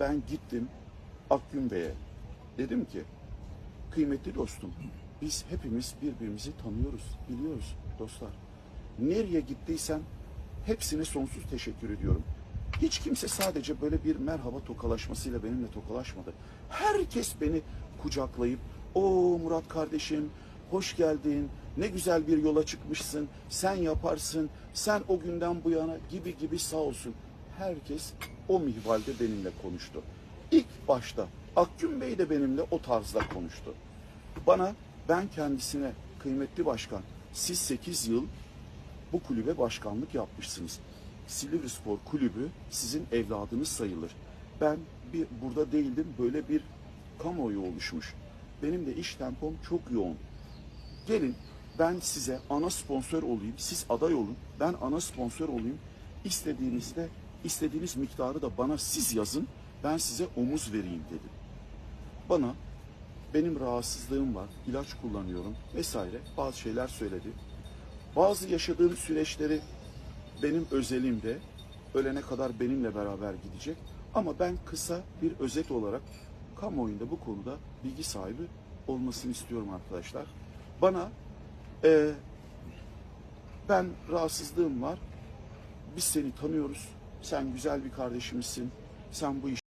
ben gittim Akgün Bey'e. Dedim ki kıymetli dostum biz hepimiz birbirimizi tanıyoruz, biliyoruz dostlar. Nereye gittiysen hepsine sonsuz teşekkür ediyorum. Hiç kimse sadece böyle bir merhaba tokalaşmasıyla benimle tokalaşmadı. Herkes beni kucaklayıp o Murat kardeşim hoş geldin ne güzel bir yola çıkmışsın sen yaparsın sen o günden bu yana gibi gibi sağ olsun. Herkes o mihvalde benimle konuştu. İlk başta Akgün Bey de benimle o tarzda konuştu. Bana ben kendisine kıymetli başkan siz 8 yıl bu kulübe başkanlık yapmışsınız. Silivri Spor Kulübü sizin evladınız sayılır. Ben bir burada değildim böyle bir kamuoyu oluşmuş. Benim de iş tempom çok yoğun. Gelin ben size ana sponsor olayım, siz aday olun, ben ana sponsor olayım. İstediğinizde istediğiniz miktarı da bana siz yazın, ben size omuz vereyim dedim. Bana benim rahatsızlığım var, ilaç kullanıyorum vesaire bazı şeyler söyledi. Bazı yaşadığım süreçleri benim özelimde ölene kadar benimle beraber gidecek. Ama ben kısa bir özet olarak kamuoyunda bu konuda bilgi sahibi olmasını istiyorum arkadaşlar. Bana eee, ben rahatsızlığım var. Biz seni tanıyoruz. Sen güzel bir kardeşimizsin. Sen bu iş